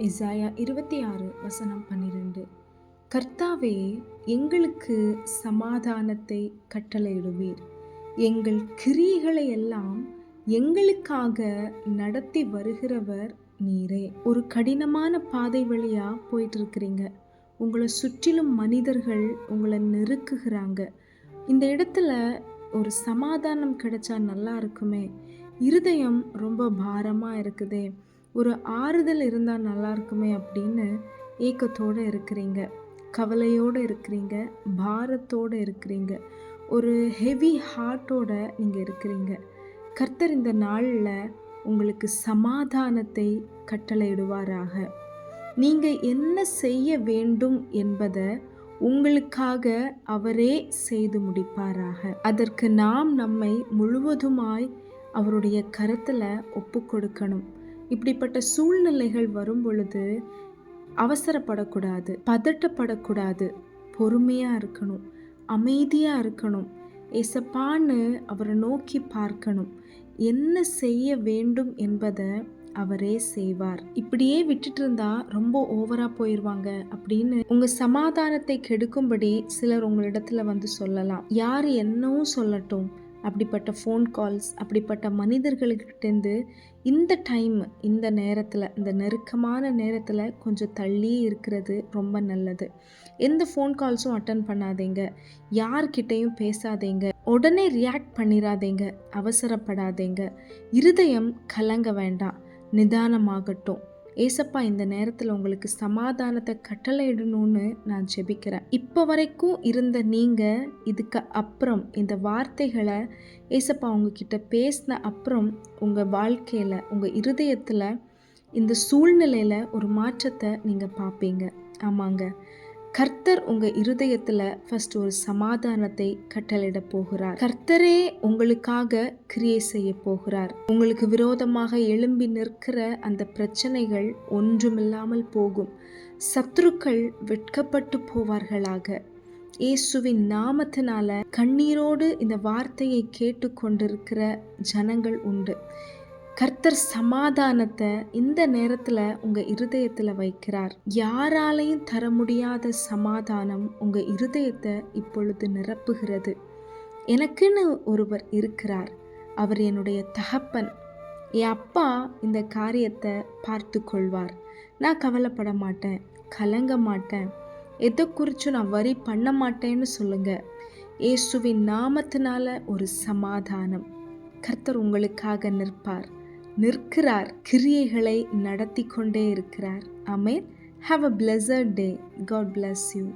இசாயா இருபத்தி ஆறு வசனம் பன்னிரெண்டு. கர்த்தாவே எங்களுக்கு சமாதானத்தை கட்டளையிடுவீர். எங்கள் கிரியைகளை எல்லாம் எங்களுக்காக நடத்தி வருகிறவர் நீரே. ஒரு கடினமான பாதை வழியாக போயிட்டு இருக்கிறீங்க உங்களை சுற்றிலும் மனிதர்கள் உங்களை நெருக்குகிறாங்க. இந்த இடத்துல ஒரு சமாதானம் கிடைச்சா நல்லா இருக்குமே. இருதயம் ரொம்ப பாரமாக இருக்குதே. ஒரு ஆறுதல் இருந்தால் நல்லா இருக்குமே அப்படின்னு ஏக்கத்தோடு இருக்கிறீங்க. கவலையோடு இருக்கிறீங்க. பாரத்தோடு இருக்கிறீங்க. ஒரு ஹெவி ஹார்ட்டோட நீங்கள் இருக்கிறீங்க. கர்த்தர் இந்த நாளில் உங்களுக்கு சமாதானத்தை கட்டளையிடுவாராக. நீங்கள் என்ன செய்ய வேண்டும் என்பதை உங்களுக்காக அவரே செய்து முடிப்பாராக. அதற்கு நாம் நம்மை முழுவதுமாய் அவருடைய கருத்தில் ஒப்பு கொடுக்கணும் இப்படிப்பட்ட சூழ்நிலைகள் வரும் பொழுது அவசரப்படக்கூடாது பதட்டப்படக்கூடாது. பொறுமையாக இருக்கணும் அமைதியாக இருக்கணும். ஏசப்பான்னு அவரை நோக்கி பார்க்கணும். என்ன செய்ய வேண்டும் என்பதை அவரே செய்வார். இப்படியே விட்டுட்டு இருந்தா ரொம்ப ஓவரா போயிடுவாங்க அப்படின்னு உங்க சமாதானத்தை கெடுக்கும்படி சிலர் உங்களிடத்துல வந்து சொல்லலாம். யார் என்னவும் சொல்லட்டும். அப்படிப்பட்ட ஃபோன் கால்ஸ் அப்படிப்பட்ட மனிதர்கள்கிட்டேருந்து இந்த டைம் இந்த நேரத்தில் இந்த நெருக்கமான நேரத்தில் கொஞ்சம் தள்ளி இருக்கிறது ரொம்ப நல்லது. எந்த ஃபோன் கால்ஸும் அட்டன் பண்ணாதீங்க. யார்கிட்டையும் பேசாதீங்க. உடனே ரியாக்ட் பண்ணிடாதீங்க அவசரப்படாதீங்க. இருதயம் கலங்க வேண்டாம். நிதானமாகட்டும். ஏசப்பா இந்த நேரத்தில் உங்களுக்கு சமாதானத்தை கட்டளையிடணும்னு நான் ஜெபிக்கிறேன். இப்போ வரைக்கும் இருந்த நீங்கள் இதுக்கு அப்புறம் இந்த வார்த்தைகளை ஏசப்பா உங்ககிட்ட பேசின அப்புறம் உங்கள் வாழ்க்கையில் உங்கள் இருதயத்தில் இந்த சூழ்நிலையில் ஒரு மாற்றத்தை நீங்கள் பார்ப்பீங்க. ஆமாங்க. கர்த்தர் உங்க இருதயத்துல ஃபர்ஸ்ட் ஒரு சமாதானத்தை கட்டளிட போகிறார். கர்த்தரே உங்களுக்காக கிரியை செய்ய போகிறார். உங்களுக்கு விரோதமாக எழும்பி நிற்கிற அந்த பிரச்சனைகள் ஒன்றுமில்லாமல் போகும். சத்துருக்கள் வெட்கப்பட்டு போவார்களாக. இயேசுவின் நாமத்தினால கண்ணீரோடு இந்த வார்த்தையை கேட்டுக்கொண்டிருக்கிற ஜனங்கள் உண்டு. கர்த்தர் சமாதானத்தை இந்த நேரத்தில் உங்கள் இருதயத்தில் வைக்கிறார். யாராலையும் தர முடியாத சமாதானம் உங்கள் இருதயத்தை இப்பொழுது நிரப்புகிறது. எனக்குன்னு ஒருவர் இருக்கிறார். அவர் என்னுடைய தகப்பன். என் அப்பா இந்த காரியத்தை பார்த்து கொள்வார். நான் கவலைப்பட மாட்டேன் கலங்க மாட்டேன். எதை குறித்தும் நான் வரி பண்ண மாட்டேன்னு சொல்லுங்கள் இயேசுவின் நாமத்தினால ஒரு சமாதானம். கர்த்தர் உங்களுக்காக நிற்பார். நிற்கிறார் கிரியைகளை நடத்தி கொண்டே இருக்கிறார். Amen have a pleasure day God bless you